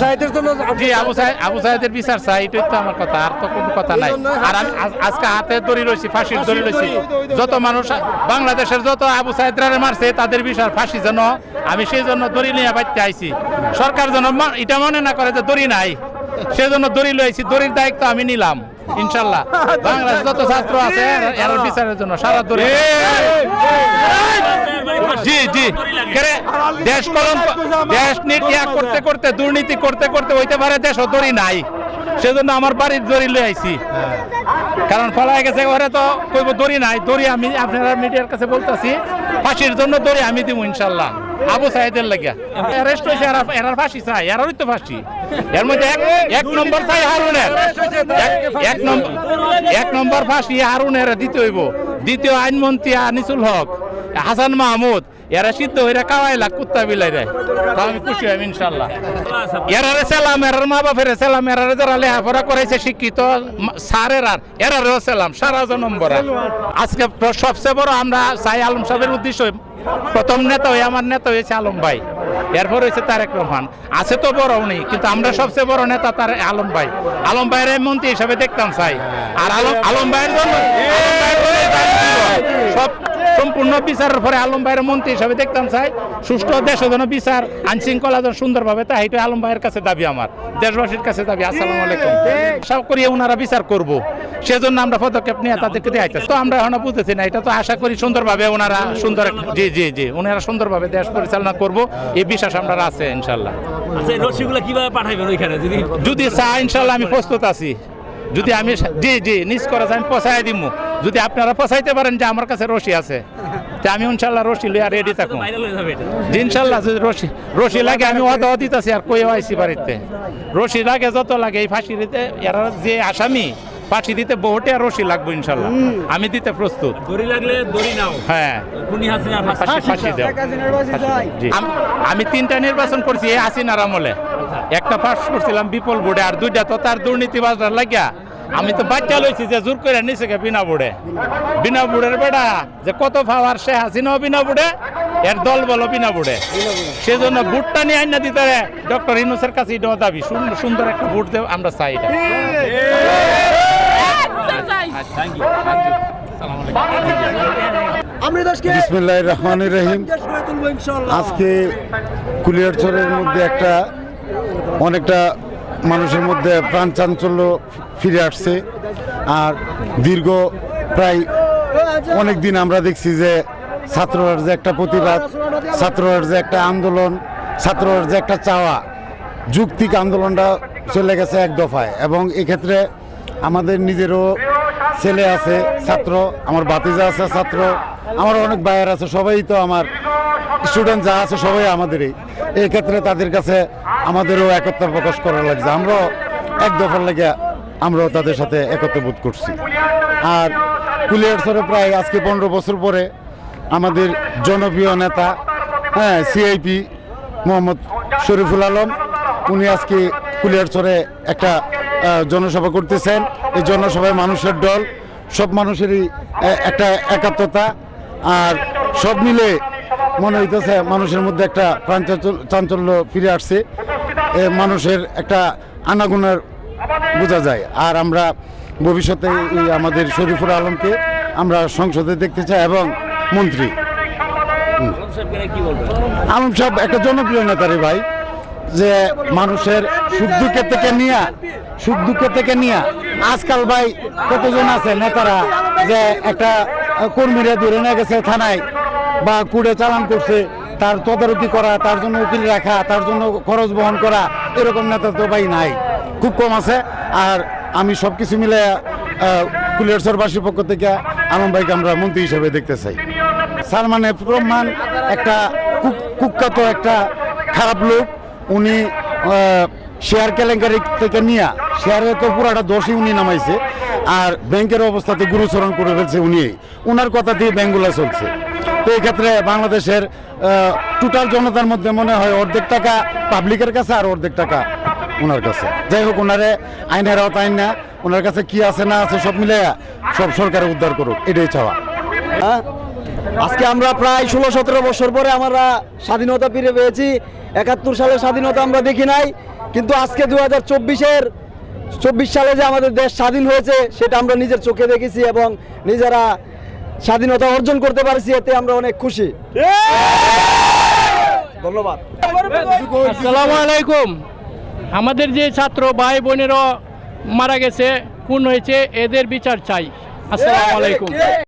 সাহেদের জন্য জি আবু সাহেদ আবু সাহেদের বিচার চাই এটাই তো আমার কথা আর তো কোনো কথা নাই। আর আমি আজকে হাতে দড়ি রয়েছি ফাঁসির দড়ি রয়েছি যত মানুষ বাংলাদেশের যত আবু সাহেদরা মারছে তাদের বিচার ফাঁসি যেন আমি সেই জন্য দড়ি নিয়ে বাড়তে আইছি। সরকার যেন এটা মনে না করে যে দড়ি নাই সেজন্য দড়ি লইছি দড়ির দায়িত্ব আমি নিলাম ইনশাল্লাহ। বাংলাদেশ যত ছাত্র আছে এরা বিচারের জন্য সারা দড়ি জি জি। দেশ কলঙ্ক দেশ নীতি করতে করতে দুর্নীতি করতে করতে হইতে পারে দেশ দড়ি নাই। সেজন্য আমার বাড়ির দড়ি লই আইছি। কারণ ফলাই গেছে ঘরে তো কইব দড়ি নাই। দড়ি আমি আপনারা মিডিয়ার কাছে বলতাছি ফাঁসির জন্য দড়ি আমি দিব ইনশাল্লাহ। আবু সাহেদের লাগিয়া। অ্যারেস্ট হয়েছে এরার ফাঁসি চাই এরারই তো ফাঁসি। এর মধ্যে এক এক নম্বর চাই হারুনের। এক- এক নম্বর এক নম্বর ফাঁসি হারুনের দিতে হইব। দ্বিতীয় আইনমন্ত্রী আনিসুল হক। হাসান মাহমুদ, এরা সিদ্ধ হইরা কাওয়াইলা কুত্তা বিলাই তা আমি খুশি হইম ইনশাল্লাহ এরারে সালাম, এরার মা বাপের সালাম, এরারে যারা লেখাপড়া করাইছে শিক্ষিত স্যারের আর, এরারেও সালাম, সারা জনম্বর আজকে সবচেয়ে বড় আমরা সাই আলম সাহেবের উদ্দেশ্য প্রথম নেতা হয়ে, আমার নেতা হয়েছে আলম ভাই। এরপর হয়েছে তারেক রহমান। আছে তো বড় উনি, কিন্তু আমরা সবচেয়ে বড় নেতা তার আলম ভাই। আলম ভাইয়ের মন্ত্রী হিসাবে দেখতাম চাই আর আলম আলম ভাইয়ের জন্য জন্য। সব সম্পূর্ণ বিচারের পরে আলম ভাইয়ের মন্ত্রী হিসাবে দেখতাম চাই। সুষ্ঠু দেশ যেন বিচার আইন শৃঙ্খলা যেন সুন্দরভাবে তা এটা আলম ভাইয়ের কাছে দাবি আমার। দেশবাসীর কাছে দাবি আসসালামু আলাইকুম। সব করিয়ে ওনারা বিচার করব। সেজন্য আমরা পদক্ষেপ নিয়ে তাদেরকে আইতেছি তো আমরা এখনও বুঝতেছি না এটা তো আশা করি সুন্দরভাবে ওনারা সুন্দর জি জি জি ওনারা সুন্দরভাবে দেশ পরিচালনা করব। এই বিশ্বাস আমরা আছে ইনশাল্লাহ। আচ্ছা কীভাবে পাঠাইবেন ওইখানে? যদি যদি চা ইনশাল্লাহ আমি প্রস্তুত আছি। যদি আমি জি জি নিজ করে আমি পচাই দিব যদি আপনারা পচাইতে পারেন যে আমার কাছে রশি আছে তা আমি ইনশাল্লাহ রশি লইয়া রেডি থাকুন যাবে এটা। জি, ইনশাল্লাহ যদি রশি রশি লাগে আমি অদা দিতেছি আর কইও আইসি বাড়িতে। রশি লাগে যত লাগে এই ফাঁসি দিতে এরা যে আসামি ফাঁসি দিতে বহুটে আর রশি লাগবে ইনশাল্লাহ। আমি দিতে প্রস্তুত। দড়ি লাগলে দড়ি নাও। হ্যাঁ। ফাঁসি ফাঁসি ফাঁসি দাও। আমি তিনটা নির্বাচন করছি এই হাসিনার আমলে। একটা পাস করছিলাম বিপুল বোর্ডে আর দুইটা তো তার দুর্নীতিবাজার লাগিয়া আমি তো বাচ্চা লইছি যে জোর করে নিছে কে বিনা বুড়ে বিনা বুড়ের বেড়া যে কত পাওয়ার সে হাসিনাও বিনা বুড়ে এর দল বলো বিনা বুড়ে সেজন্য বুটটা নিয়ে আইনা দিতে ডক্টর ইনুসের কাছে এটা দাবি। সুন্দর- সুন্দর একটা বুট দেব আমরা চাই এটা। বিসমিল্লাহ রহমান রহিম। আজকে কুলিয়ারচরের মধ্যে একটা অনেকটা মানুষের মধ্যে প্রাণ চাঞ্চল্য ফিরে আসছে। আর দীর্ঘ প্রায় অনেক দিন আমরা দেখছি যে ছাত্ররার যে একটা প্রতিবাদ, ছাত্ররার যে একটা আন্দোলন, ছাত্ররার যে একটা চাওয়া, যুক্তিক আন্দোলনটা চলে গেছে এক দফায়। এবং এক্ষেত্রে আমাদের নিজেরও ছেলে আছে, ছাত্র, আমার বাতিজা আছে ছাত্র, আমার অনেক ভাইয়ের আছে, সবাই তো আমার স্টুডেন্ট যা আছে সবাই আমাদেরই। এই ক্ষেত্রে তাদের কাছে আমাদেরও একত্র প্রকাশ করা লাগছে। আমরাও এক দফার লাগে আমরাও তাদের সাথে একত্র বোধ করছি। আর কুলিয়ার কুলিয়ারসরে প্রায় আজকে পনেরো বছর পরে আমাদের জনপ্রিয় নেতা হ্যাঁ সিআইপি মোহাম্মদ শরীফুল আলম, উনি আজকে কুলিয়ারচরে একটা জনসভা করতেছেন। এই জনসভায় মানুষের দল, সব মানুষেরই একটা একাত্মতা। আর সব মিলে মনে হইতেছে মানুষের মধ্যে একটা চাঞ্চল্য ফিরে আসছে। মানুষের একটা আনাগুনার বোঝা যায়। আর আমরা ভবিষ্যতে আমাদের শরীফুল আলমকে আমরা সংসদে দেখতে চাই এবং মন্ত্রী। আলম সাহেব একটা জনপ্রিয় নেতা রে ভাই, যে মানুষের সুখ দুঃখের থেকে নিয়ে সুখ দুঃখের থেকে নিয়ে আজকাল ভাই কতজন আছে নেতারা যে একটা কর্মীরা ধরে নিয়ে গেছে থানায় বা কুড়ে চালান করছে, তার তদারকি করা, তার জন্য উকিল রাখা, তার জন্য খরচ বহন করা, এরকম নেতা তো ভাই নাই। খুব কম আছে। আর আমি সব কিছু মিলে কুলিয়ারসরবাসীর পক্ষ থেকে আলম ভাইকে আমরা মন্ত্রী হিসেবে দেখতে চাই। সালমানের রহমান একটা কুখ্যাত একটা খারাপ লোক। উনি শেয়ার কেলেঙ্কারি থেকে নিয়ে, শেয়ারে তো পুরাটা দোষই উনি নামাইছে। আর ব্যাংকের অবস্থাতে গুরুচরণ করে ফেলছে উনি। ওনার কথা দিয়ে ব্যাংকগুলো চলছে। তো এই ক্ষেত্রে বাংলাদেশের টোটাল জনতার মধ্যে মনে হয় অর্ধেক টাকা পাবলিকের কাছে আর অর্ধেক টাকা ওনার কাছে। যাই হোক, ওনারে আইনের আওতা আইন না, ওনার কাছে কি আছে না আছে সব মিলে সব সরকারে উদ্ধার করুক, এটাই চাওয়া। হ্যাঁ? আজকে আমরা প্রায় ষোলো সতেরো বছর পরে আমরা স্বাধীনতা ফিরে পেয়েছি। একাত্তর সালের স্বাধীনতা আমরা দেখি নাই, কিন্তু আজকে দু হাজার চব্বিশের চব্বিশ সালে যে আমাদের দেশ স্বাধীন হয়েছে, সেটা আমরা নিজের চোখে দেখেছি এবং নিজেরা স্বাধীনতা অর্জন করতে পারছি, এতে আমরা অনেক খুশি। ধন্যবাদ। আলাইকুম। আমাদের যে ছাত্র ভাই বোনেরা মারা গেছে, খুন হয়েছে, এদের বিচার চাই। আসসালামু আলাইকুম।